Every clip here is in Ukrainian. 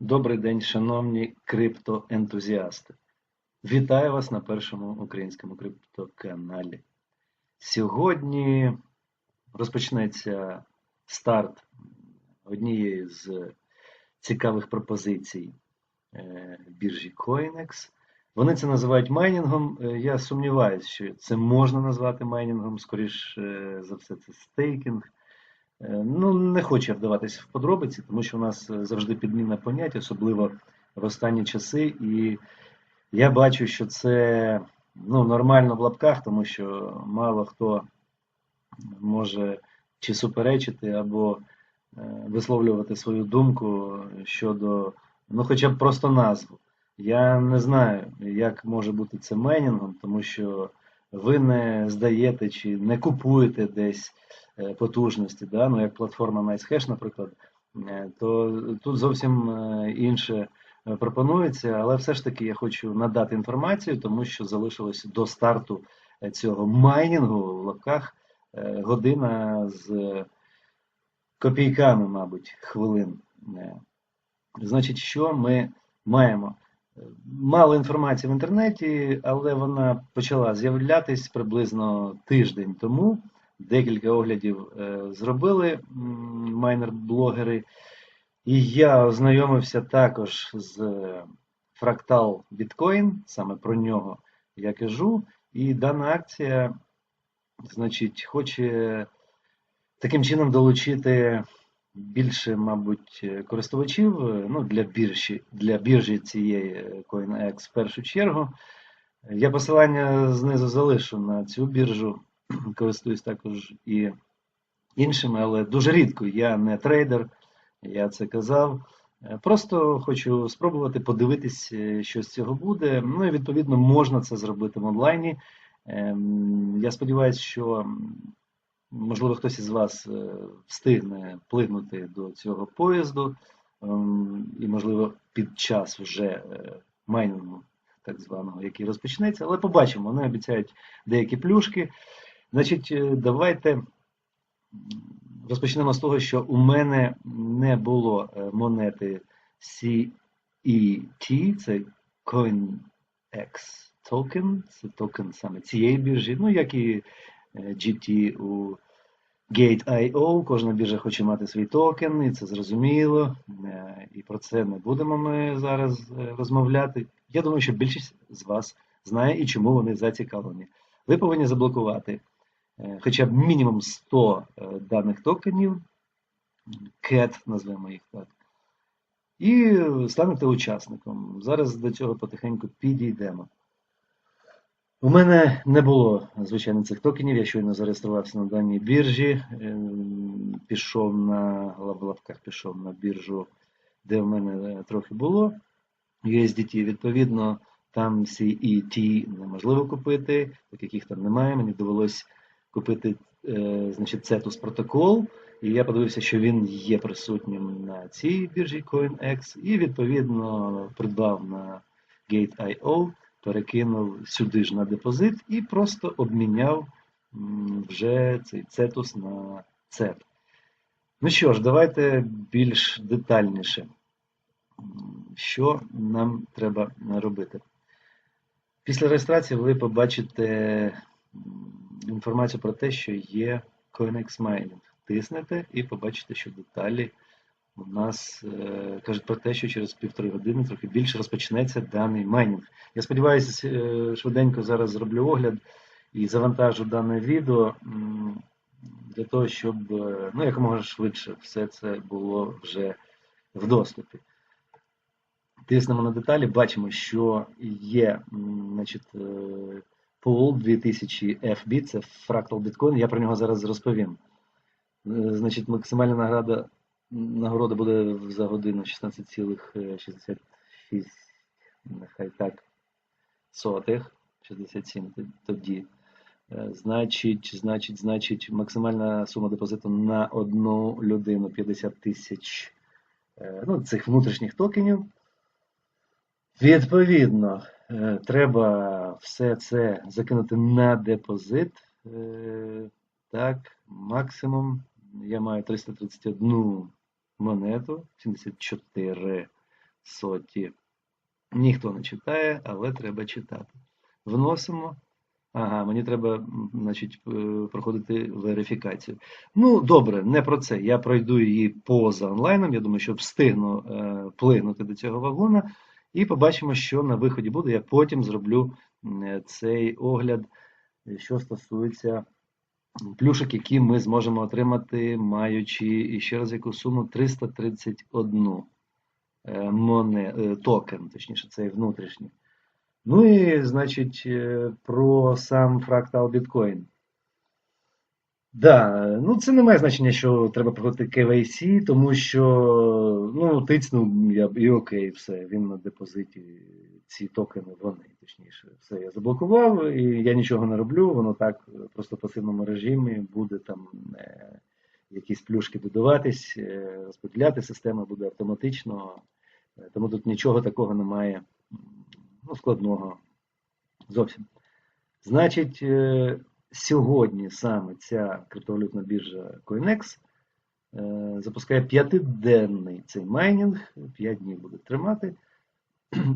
Добрий день, шановні криптоентузіасти. Вітаю вас на першому українському криптоканалі. Сьогодні розпочнеться старт однієї з цікавих пропозицій е, біржі CoinEx. Вони це називають майнінгом. Е, Я сумніваюся, що це можна назвати майнінгом, скоріш е, за все, це стейкінг. Е, Ну, не хочу я вдаватися в подробиці, тому що у нас е, завжди підміна понять, особливо в останні часи. І я бачу, що це ну, нормально в лапках, тому що мало хто може чи суперечити або е, висловлювати свою думку щодо, ну, хоча б просто назву. Я не знаю, як може бути це майнінгом, тому що ви не здаєте чи не купуєте десь потужності, да? ну, як платформа NiceHash, наприклад, е, то тут зовсім е, інше е, пропонується, але все ж таки я хочу надати інформацію, тому що залишилось до старту е, цього майнінгу в лапках е, година з копійками, мабуть, хвилин. Е, Значить, що ми маємо? Е, Мало інформації в інтернеті, але вона почала з'являтись приблизно тиждень тому. Декілька оглядів е, зробили майнер-блогери. І я ознайомився також з е, фрактал біткоін, саме про нього я кажу. І дана акція, значить, хоче таким чином долучити більше, мабуть, е, користувачів е, ну, для біржі, для біржі цієї е, CoinEx в першу чергу. Я посилання знизу залишу на цю біржу, користуюсь також і іншими, але дуже рідко. Я не трейдер, я це казав. Е, Просто хочу спробувати подивитись, е, що з цього буде. Ну і відповідно можна це зробити в онлайні. Ем, Я сподіваюся, що можливо хтось із вас е, встигне плигнути до цього поїзду, ем, і, можливо, під час вже майнінгу, так званого, який розпочнеться, але побачимо, вони обіцяють деякі плюшки. Значить, е, давайте розпочнемо з того, що у мене не було е, монети CET, це CoinX токен, це токен саме цієї біржі, ну як і е, GT у Gate.io, кожна біржа хоче мати свій токен, і це зрозуміло. І про це не будемо ми зараз розмовляти. Я думаю, що більшість з вас знає і чому вони зацікавлені. Ви повинні заблокувати хоча б мінімум 100 е, даних токенів, CAT, назвемо їх так, і станете учасником. Зараз до цього потихеньку підійдемо. У мене не було, звичайно, цих токенів. Я щойно зареєструвався на даній біржі. ем, Пішов на лапках пішов на біржу, де в мене е, трохи було. USDT, відповідно, там CET неможливо купити, так як їх там немає. Мені довелось купити е, значить, Cetus протокол. І я подивився, що він є присутнім на цій біржі CoinEx, і відповідно придбав на Gate.io перекинув сюди ж на депозит і просто обміняв вже цей цетус на цеп. Ну що ж, давайте більш детальніше, що нам треба робити. Після реєстрації ви побачите інформацію про те, що є CoinEx Mining. Тиснете і побачите, що деталі у нас е, кажуть про те, що через півтори години, трохи більше, розпочнеться даний майнінг. Я сподіваюся, е, швиденько зараз зроблю огляд і завантажу дане відео для того, щоб е, ну, якомога швидше все це було вже в доступі. Тиснемо на деталі, бачимо, що є значить, е, Pool 2000 FB, це Fractal Bitcoin, я про нього зараз розповім. Е, Значить, максимальна награда нагорода буде за годину 16,66, нехай так, сотих, 67 тоді. Е, Значить, значить, значить, максимальна сума депозиту на одну людину 50 тисяч е, ну, цих внутрішніх токенів. Відповідно, е, треба все це закинути на депозит. Е, Так, максимум. Я маю 331 монету, 74 соті. Ніхто не читає, але треба читати. Вносимо. Ага, мені треба, значить, е, проходити верифікацію. Ну, добре, не про це. Я пройду її поза онлайном. Я думаю, що встигну е, плигнути до цього вагона. І побачимо, що на виході буде. Я потім зроблю е, цей огляд, е, що стосується плюшок, які ми зможемо отримати, маючи і ще раз яку суму 331 е, моне, токен, точніше, цей внутрішній. Ну і, значить, про сам фрактал біткоін. Да, ну це не має значення, що треба проходити KYC, тому що ну, тицнув я і окей, все, він на депозиті, ці токени, вони, точніше, все я заблокував, і я нічого не роблю, воно так просто в пасивному режимі буде там е, якісь плюшки додаватись, е, розподіляти система буде автоматично, е, тому тут нічого такого немає ну, складного зовсім. Значить, е, сьогодні саме ця криптовалютна біржа CoinEx е, запускає п'ятиденний цей майнінг, 5 днів буде тримати.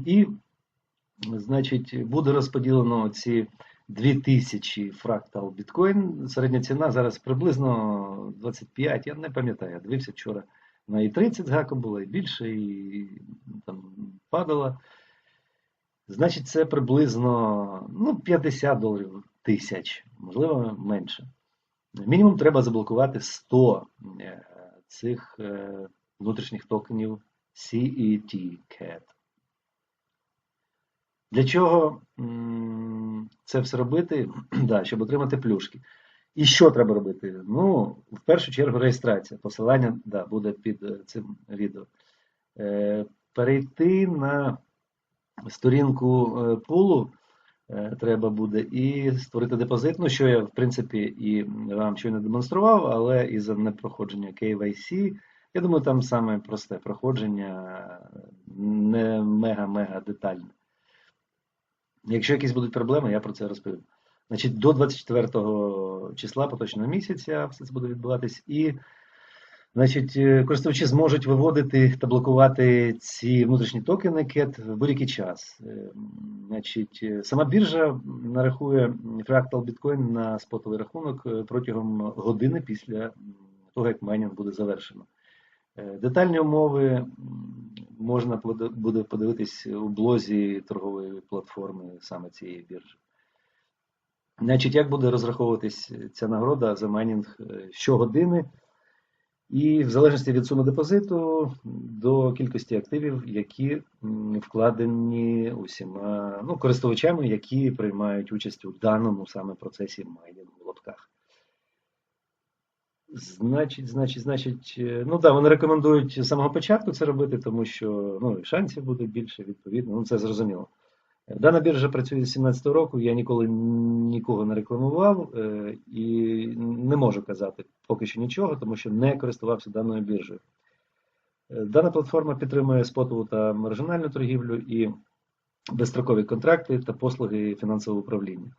І, значить, буде розподілено ці 2000 фрактал біткоін. Середня ціна зараз приблизно 25, я не пам'ятаю, я дивився вчора. Вона і 30 з гаком була, і більше, і там падала. Значить, це приблизно ну, 50 доларів тисяч, можливо, менше. Мінімум треба заблокувати 100 е, цих е, внутрішніх токенів CET CAT. Для чого це все робити? да, щоб отримати плюшки. І що треба робити? Ну, в першу чергу, реєстрація. Посилання да, буде під е, цим відео. Перейти на сторінку пулу треба буде і створити депозит. Ну, що я, в принципі, і вам щойно демонстрував, але і за непроходження KYC. Я думаю, там саме просте проходження, не мега-мега детальне. Якщо якісь будуть проблеми, я про це розповім. Значить, до 24 числа поточного місяця все це буде відбуватись. І Значить, е, користувачі зможуть виводити та блокувати ці внутрішні токени CAT в будь-який час. Е, Значить, е, сама біржа нарахує фрактал біткоін на спотовий рахунок протягом години після того, як майнінг буде завершено. Детальні умови можна буде подивитись у блозі торгової платформи саме цієї біржі. Значить, як буде розраховуватись ця нагорода за майнінг щогодини? І в залежності від суми депозиту до кількості активів, які вкладені усіма ну, користувачами, які приймають участь у даному саме процесі майнінгу в лапках. Значить, значить, значить, е, ну так, вони рекомендують з самого початку це робити, тому що ну, шансів буде більше, відповідно, ну це зрозуміло. Дана біржа працює з 2017 року, я ніколи нікого не рекламував е, і не можу казати поки що нічого, тому що не користувався даною біржею. Е, Дана платформа підтримує спотову та маржинальну торгівлю і безстрокові контракти та послуги фінансового управління.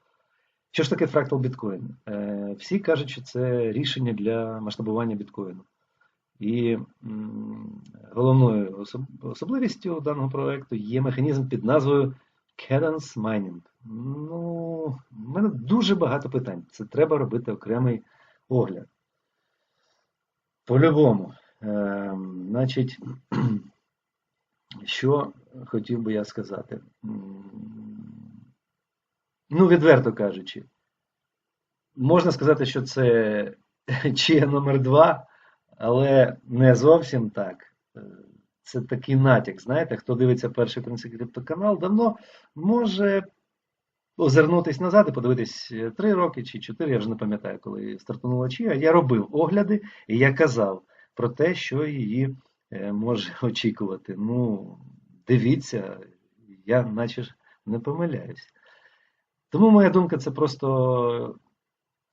Що ж таке фрактал біткоін? Е, Всі кажуть, що це рішення для масштабування біткоїну. І головною особливістю даного проекту є механізм під назвою Cadence Mining. Ну, в мене дуже багато питань. Це треба робити окремий огляд. По-любому. Ем, значить, що хотів би я сказати? Ну, відверто кажучи, можна сказати, що це чия номер два, але не зовсім так. Е, Це такий натяк, знаєте, хто дивиться перший український криптоканал, давно може озирнутись назад і подивитись е, три роки чи чотири, я вже не пам'ятаю, коли стартанула Чия. Я робив огляди, і я казав про те, що її е, може очікувати. Ну, дивіться, я наче ж не помиляюсь. Тому моя думка, це просто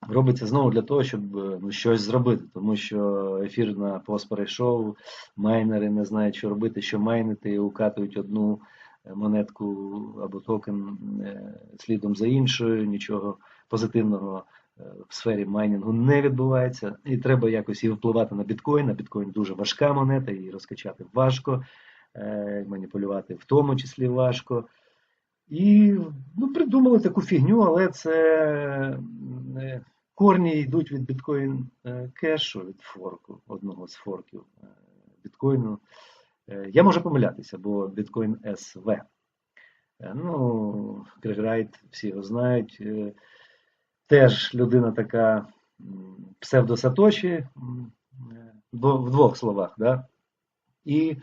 робиться знову для того, щоб е, ну, щось зробити. Тому що ефір на пост перейшов, майнери не знають, що робити, що майнити, укатують одну е, монетку або токен е, слідом за іншою, нічого позитивного в сфері майнінгу не відбувається. І треба якось і впливати на біткоін. А біткоін дуже важка монета, її розкачати важко. маніпулювати в тому числі важко. І ну, придумали таку фігню, але це е, корні йдуть від біткоін е, кешу, від форку, одного з форків е, біткоїну. Я можу помилятися, бо біткоін СВ. Ну, Грег Райт, всі його знають. Теж людина така бо в двох словах, да? І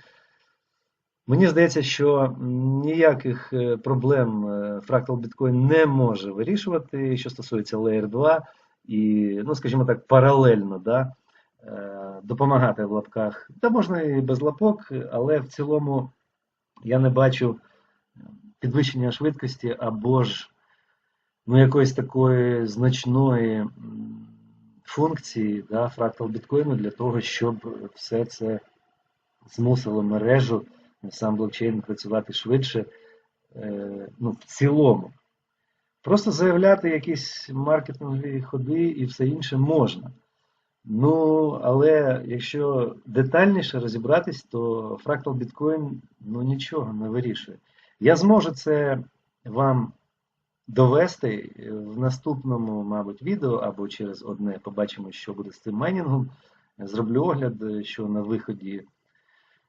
мені здається, що ніяких е, проблем е, фрактал біткоін не може вирішувати, що стосується Layer 2, і, ну, скажімо так, паралельно, да? е, допомагати в лапках. Та можна і без лапок, але в цілому я не бачу підвищення швидкості або ж ну, якоїсь такої значної функції да, фрактал біткоїну для того, щоб все це змусило мережу, сам блокчейн працювати швидше, е, ну, в цілому. Просто заявляти якісь маркетингові ходи і все інше можна. Ну, але якщо детальніше розібратись, то фрактал біткоін ну, нічого не вирішує. Я зможу це вам довести в наступному, мабуть, відео або через одне побачимо, що буде з цим майнінгом. Зроблю огляд, що на виході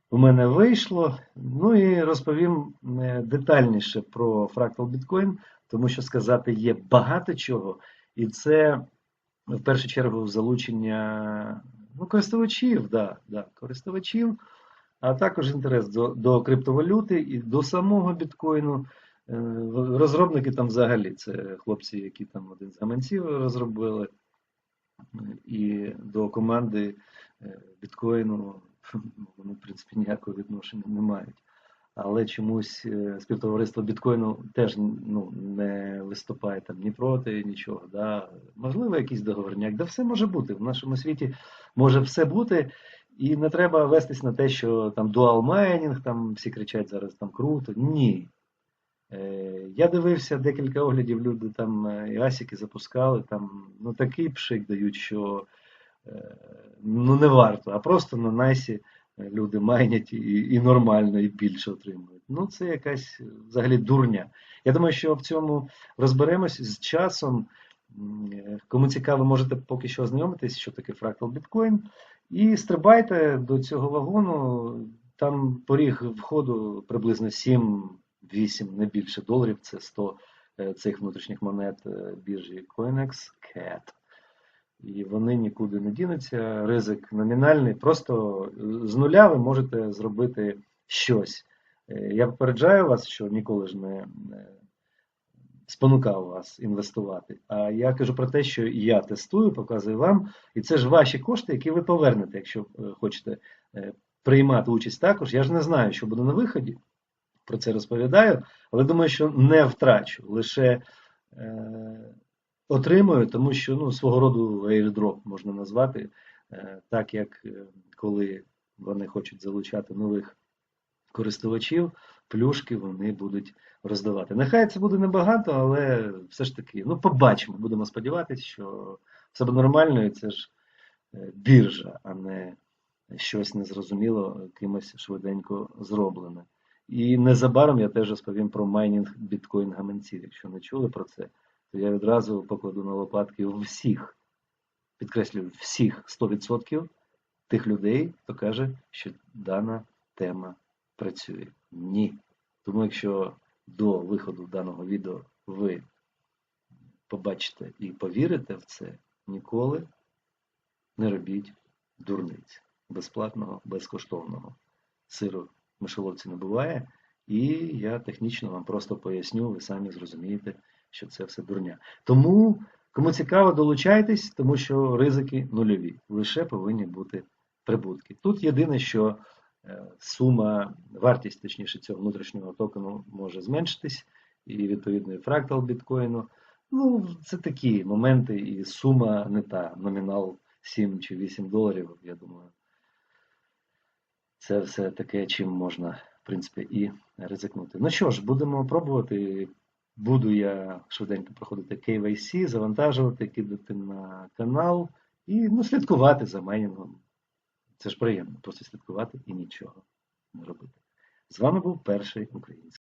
у мене вийшло. Ну і розповім е, детальніше про фрактал біткоін, тому що сказати є багато чого, і це в першу чергу залучення ну, користувачів, да, да, користувачів, а також інтерес до, до криптовалюти і до самого біткоїну. Е, Розробники там взагалі це хлопці, які там один з гаманців розробили, і до команди е, біткоїну вони, в принципі, ніякого відношення не мають. Але чомусь е, співтовариство біткоїну теж ну, не виступає там ні проти, нічого. Да? Можливо, якийсь договорняк. Да все може бути. В нашому світі може все бути, і не треба вестись на те, що там дуал майнінг, там всі кричать зараз там круто. Ні. Е, Я дивився декілька оглядів, люди там е, і асіки запускали, там ну такий пшик дають, що ну не варто, а просто на найсі е, люди майнять і, і нормально, і більше отримують. Ну це якась е, взагалі дурня. Я думаю, що в цьому розберемось з часом. Е, Кому цікаво, можете поки що ознайомитись, що таке фрактал біткоін. І стрибайте до цього вагону. Там поріг входу приблизно 7-8, не більше доларів. Це 100 е, цих внутрішніх монет біржі CoinEx CAT. І вони нікуди не дінуться. Ризик номінальний. Просто е, з нуля ви можете зробити щось. Е, Я попереджаю вас, що ніколи ж не спонукав вас інвестувати. А я кажу про те, що я тестую, показую вам, і це ж ваші кошти, які ви повернете, якщо е, хочете приймати участь також. Я ж не знаю, що буде на виході. Про це розповідаю, але думаю, що не втрачу, лише отримую, тому що ну, свого роду airdrop можна назвати, е, так як е, коли вони хочуть залучати нових користувачів, плюшки вони будуть роздавати. Нехай це буде небагато, але все ж таки, ну побачимо. Будемо сподіватися, що все буде нормально, і це ж е, біржа, а не щось незрозуміло кимось швиденько зроблене. І незабаром я теж розповім про майнінг біткоін гаманців. Якщо не чули про це, то я відразу покладу на лопатки всіх, підкреслюю, всіх 100% тих людей, хто каже, що дана тема працює. Ні. Тому якщо до виходу даного відео ви побачите і повірите в це, ніколи не робіть дурниць. Безплатного, безкоштовного. Сиру в мишоловці не буває, і я технічно вам просто поясню, ви самі зрозумієте, що це все дурня. Тому, кому цікаво, долучайтесь, тому що ризики нульові. Лише повинні бути прибутки. Тут єдине, що е, сума, вартість, точніше, цього внутрішнього токену може зменшитись, і відповідно і фрактал біткоїну. Ну, це такі моменти, і сума не та, номінал 7 чи 8 доларів, я думаю. Це все таке, чим можна, в принципі, і ризикнути. Ну що ж, будемо пробувати. Буду я швиденько проходити KYC, завантажувати, кидати на канал і ну, слідкувати за майнінгом. Це ж приємно, просто слідкувати і нічого не робити. З вами був перший український.